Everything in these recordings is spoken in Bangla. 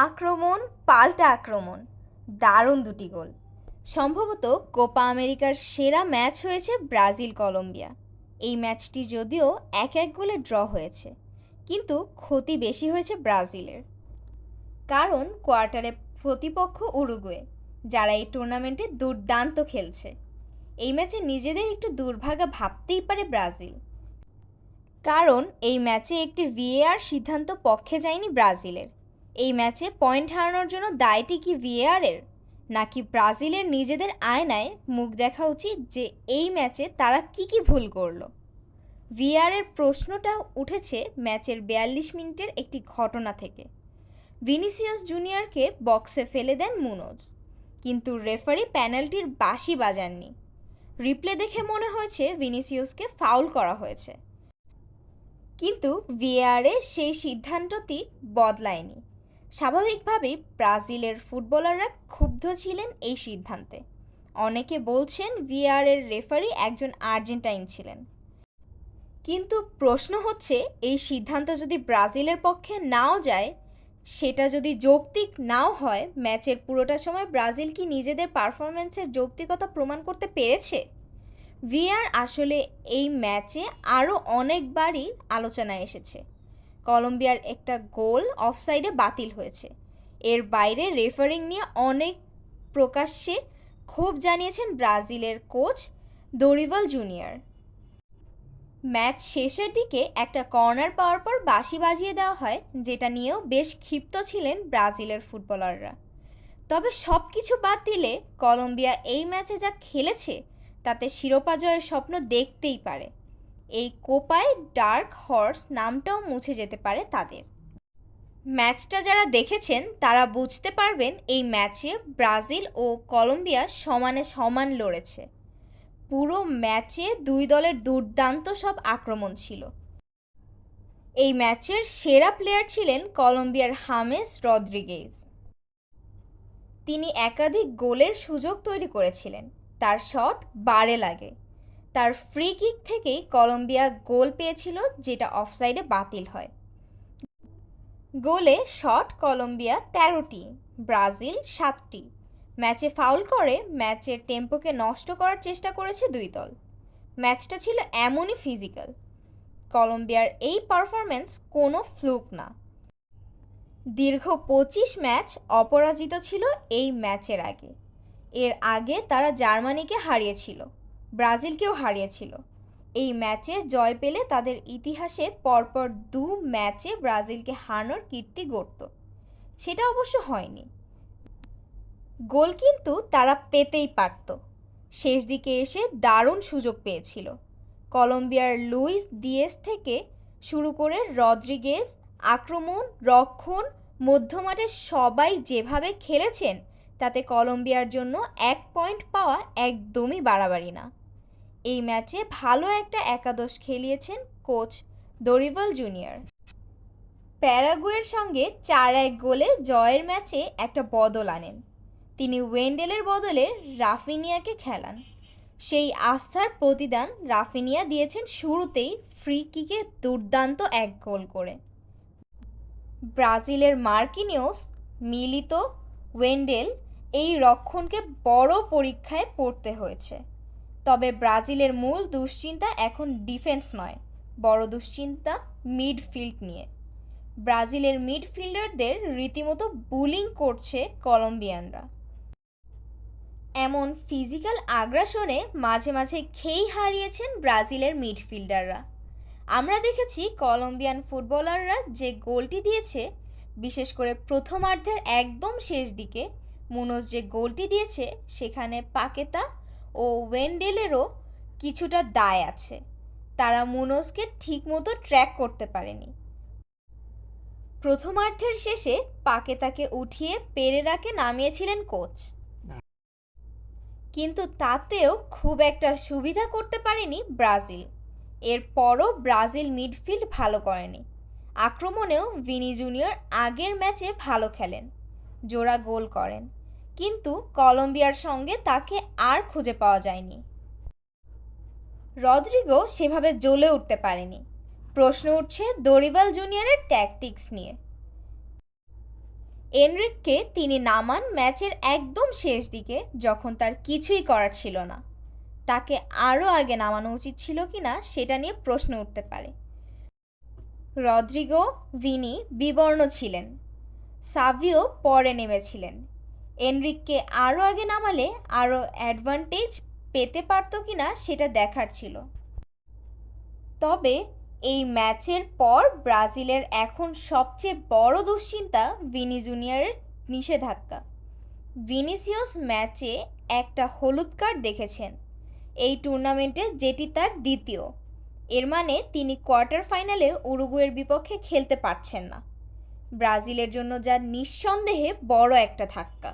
আক্রমণ, পাল্টা আক্রমণ। দারুণ দুটি গোল। সম্ভবত কোপা আমেরিকার সেরা ম্যাচ হয়েছে ব্রাজিল, কলম্বিয়া। এই ম্যাচটি যদিও এক এক গোলে ড্র হয়েছে, কিন্তু ক্ষতি বেশি হয়েছে ব্রাজিলের। কারণ কোয়ার্টারে প্রতিপক্ষ উরুগুয়ে, যারা এই টুর্নামেন্টে দুর্দান্ত খেলছে। এই ম্যাচে নিজেদের একটু দুর্ভাগা ভাবতেই পারে ব্রাজিল। কারণ এই ম্যাচে একটি ভিএআর সিদ্ধান্ত পক্ষে যায়নি ব্রাজিলের। এই ম্যাচে পয়েন্ট হারানোর জন্য দায়টি কি ভিএআরের? নাকি ব্রাজিলের নিজেদের আয়নায় মুখ দেখা উচিত যে এই ম্যাচে তারা কি কি ভুল করল? ভিআরের প্রশ্নটা উঠেছে ম্যাচের বিয়াল্লিশ মিনিটের একটি ঘটনা থেকে। ভিনিসিয়াস জুনিয়রকে বক্সে ফেলে দেন মুনোজ। কিন্তু রেফারি প্যানেলটির বাঁশি বাজাননি। রিপ্লে দেখে মনে হয়েছে ভিনিসিয়াসকে ফাউল করা হয়েছে। কিন্তু ভিএআরে সেই সিদ্ধান্তটি বদলায়নি। স্বাভাবিকভাবেই ব্রাজিলের ফুটবলাররা ক্ষুব্ধ ছিলেন এই সিদ্ধান্তে। অনেকে বলছেন ভিআরের রেফারি একজন আর্জেন্টাইন ছিলেন। কিন্তু প্রশ্ন হচ্ছে, এই সিদ্ধান্ত যদি ব্রাজিলের পক্ষে নাও যায়, সেটা যদি যৌক্তিক নাও হয়, ম্যাচের পুরোটা সময় ব্রাজিল কি নিজেদের পারফরমেন্সের যৌক্তিকতা প্রমাণ করতে পেরেছে? ভিআর আসলে এই ম্যাচে আরও অনেকবারই আলোচনায় এসেছে। কলম্বিয়ার একটা গোল অফসাইডে বাতিল হয়েছে। এর বাইরে রেফারিং নিয়ে অনেক প্রকাশ্যে ক্ষোভ জানিয়েছেন ব্রাজিলের কোচ দরিভাল জুনিয়র। ম্যাচ শেষের দিকে একটা কর্নার পাওয়ার পর বাঁশি বাজিয়ে দেওয়া হয়, যেটা নিয়েও বেশ ক্ষিপ্ত ছিলেন ব্রাজিলের ফুটবলাররা। তবে সব কিছু বাদ দিলে কলম্বিয়া এই ম্যাচে যা খেলেছে, তাতে শিরোপা জয়ের স্বপ্ন দেখতেই পারে। এই কোপায় ডার্ক হর্স নামটাও মুছে যেতে পারে তাদের। ম্যাচটা যারা দেখেছেন, তারা বুঝতে পারবেন এই ম্যাচে ব্রাজিল ও কলম্বিয়া সমানে সমান লড়েছে। পুরো ম্যাচে দুই দলের দুর্দান্ত সব আক্রমণ ছিল। এই ম্যাচের সেরা প্লেয়ার ছিলেন কলম্বিয়ার হামেস রদ্রিগেজ। তিনি একাধিক গোলের সুযোগ তৈরি করেছিলেন। তার শট বারে লাগে। তার ফ্রি কিক থেকেই কলম্বিয়া গোল পেয়েছিল, যেটা অফসাইডে বাতিল হয়। গোলে শট কলম্বিয়া তেরোটি, ব্রাজিল সাতটি। ম্যাচে ফাউল করে, ম্যাচের টেম্পোকে নষ্ট করার চেষ্টা করেছে দুই দল। ম্যাচটা ছিল এমনই ফিজিক্যাল কলম্বিয়ার এই পারফরমেন্স কোনো ফ্লুক না। দীর্ঘ পঁচিশ ম্যাচ অপরাজিত ছিল এই ম্যাচের আগে। এর আগে তারা জার্মানিকে হারিয়েছিল। ব্রাজিলকেও হারিয়েছিল। এই ম্যাচে জয় পেলে তাদের ইতিহাসে পরপর দু ম্যাচে ব্রাজিলকে হারানোর কীর্তি গড়ত। সেটা অবশ্য হয়নি। গোল কিন্তু তারা পেতেই পারত। শেষ দিকে এসে দারুণ সুযোগ পেয়েছিল। কলম্বিয়ার লুইস দিয়েস থেকে শুরু করে রদ্রিগেজ, আক্রমণ, রক্ষণ, মধ্যমাঠে সবাই যেভাবে খেলেছেন, তাতে কলম্বিয়ার জন্য এক পয়েন্ট পাওয়া একদমই বাড়াবাড়ি না। এই ম্যাচে ভালো একটা একাদশ খেলিয়েছেন কোচ দরিভাল জুনিয়র। প্যারাগুয়ের সঙ্গে চার এক গোলে জয়ের ম্যাচে একটা বদল আনেন। তিনি ওয়েন্ডেলের বদলে রাফিনিয়াকে খেলান। সেই আস্থার প্রতিদান রাফিনিয়া দিয়েছেন শুরুতেই ফ্রি কিকে দুর্দান্ত এক গোল করে। ব্রাজিলের মার্কিনিওস, মিলিত, ওয়েন্ডেল এই রক্ষণকে বড় পরীক্ষায় পড়তে হয়েছে। তবে ব্রাজিলের মূল দুশ্চিন্তা এখন ডিফেন্স নয়, বড় দুশ্চিন্তা মিডফিল্ড নিয়ে। ব্রাজিলের মিডফিল্ডারদের রীতিমতো বুলিং করছে কলম্বিয়ানরা। এমন ফিজিক্যাল আগ্রাসনে মাঝে মাঝে খেই হারিয়েছেন ব্রাজিলের মিডফিল্ডাররা। আমরা দেখেছি কলম্বিয়ান ফুটবলাররা যে গোলটি দিয়েছে, বিশেষ করে প্রথমার্ধের একদম শেষ দিকে, মুনোজ যে গোলটি দিয়েছে, সেখানে পাকেতা ও ওয়েন্ডেলেরও কিছুটা দায় আছে। তারা মুনোজকে ঠিকমতো ট্র্যাক করতে পারেনি। প্রথমার্ধের শেষে পাকে তাকে উঠিয়ে পেরেরাকে নামিয়েছিলেন কোচ। কিন্তু তাতেও খুব একটা সুবিধা করতে পারেনি ব্রাজিল। এরপরও ব্রাজিল মিডফিল্ড ভালো করেনি। আক্রমণেও ভিনি জুনিয়র আগের ম্যাচে ভালো খেলেন। জোড়া গোল করেন। কিন্তু কলম্বিয়ার সঙ্গে তাকে আর খুঁজে পাওয়া যায়নি। রদ্রিগো সেভাবে জ্বলে উঠতে পারেনি। প্রশ্ন উঠছে দরিবাল জুনিয়রের ট্যাকটিক্স নিয়ে। এনরিককে তিনি নামান ম্যাচের একদম শেষ দিকে যখন তার কিছুই করার ছিল না। তাকে আরও আগে নামানো উচিত ছিল কি না সেটা নিয়ে প্রশ্ন উঠতে পারে। রদ্রিগো, ভিনি বিবর্ণ ছিলেন। সাভিও পরে নেমেছিলেন। এনরিককে আরও আগে নামালে আরও অ্যাডভান্টেজ পেতে পারতো কি না সেটা দেখার ছিল। তবে এই ম্যাচের পর ব্রাজিলের এখন সবচেয়ে বড় দুশ্চিন্তা ভিনি জুনিয়রের নিষেধাজ্ঞা। ভিনিসিয়াস ম্যাচে একটা হলুদ কার্ড দেখেছেন। এই টুর্নামেন্টে যেটি তার দ্বিতীয়। এর মানে তিনি কোয়ার্টার ফাইনালে উরুগুয়ের বিপক্ষে খেলতে পারছেন না। ব্রাজিলের জন্য যা নিঃসন্দেহে বড় একটা ধাক্কা।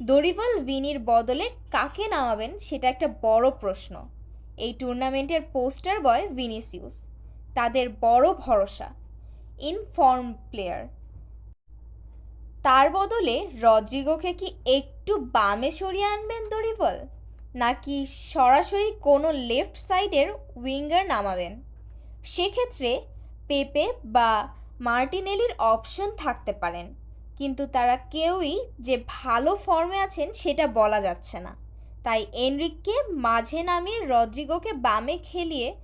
দরিভাল ভিনির বদলে কাকে নামাবেন সেটা একটা বড় প্রশ্ন। এই টুর্নামেন্টের পোস্টার বয় ভিনিসিউস। তাদের বড় ভরসা। Inform player. তার বদলে রদ্রিগোকে কি একটু বামে সরিয়ে আনবেন দরিভাল নাকি সরাসরি কোনো লেফট সাইডের উইঙ্গার নামাবেন? সেক্ষেত্রে পেপে বা মার্টিনেলির অপশন থাকতে পারেন। কিন্তু তারা কেউই যে ভালো ফর্মে আছেন সেটা বলা যাচ্ছে না। তাই এনরিককে মাঝে নামিয়ে রদ্রিগোকে বামে খেলিয়ে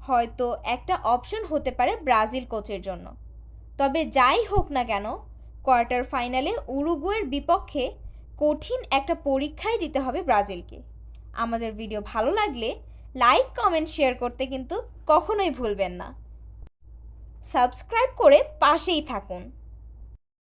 হয়তো একটা অপশন হতে পারে ব্রাজিল কোচের জন্য। তবে যাই হোক না কেন, কোয়ার্টার ফাইনালে উরুগুয়ের বিপক্ষে কঠিন একটা পরীক্ষাই দিতে হবে ব্রাজিলকে। আমাদের ভিডিও ভালো লাগলে লাইক, কমেন্ট, শেয়ার করতে কিন্তু কখনোই ভুলবেন না। সাবস্ক্রাইব করে পাশেই থাকুন।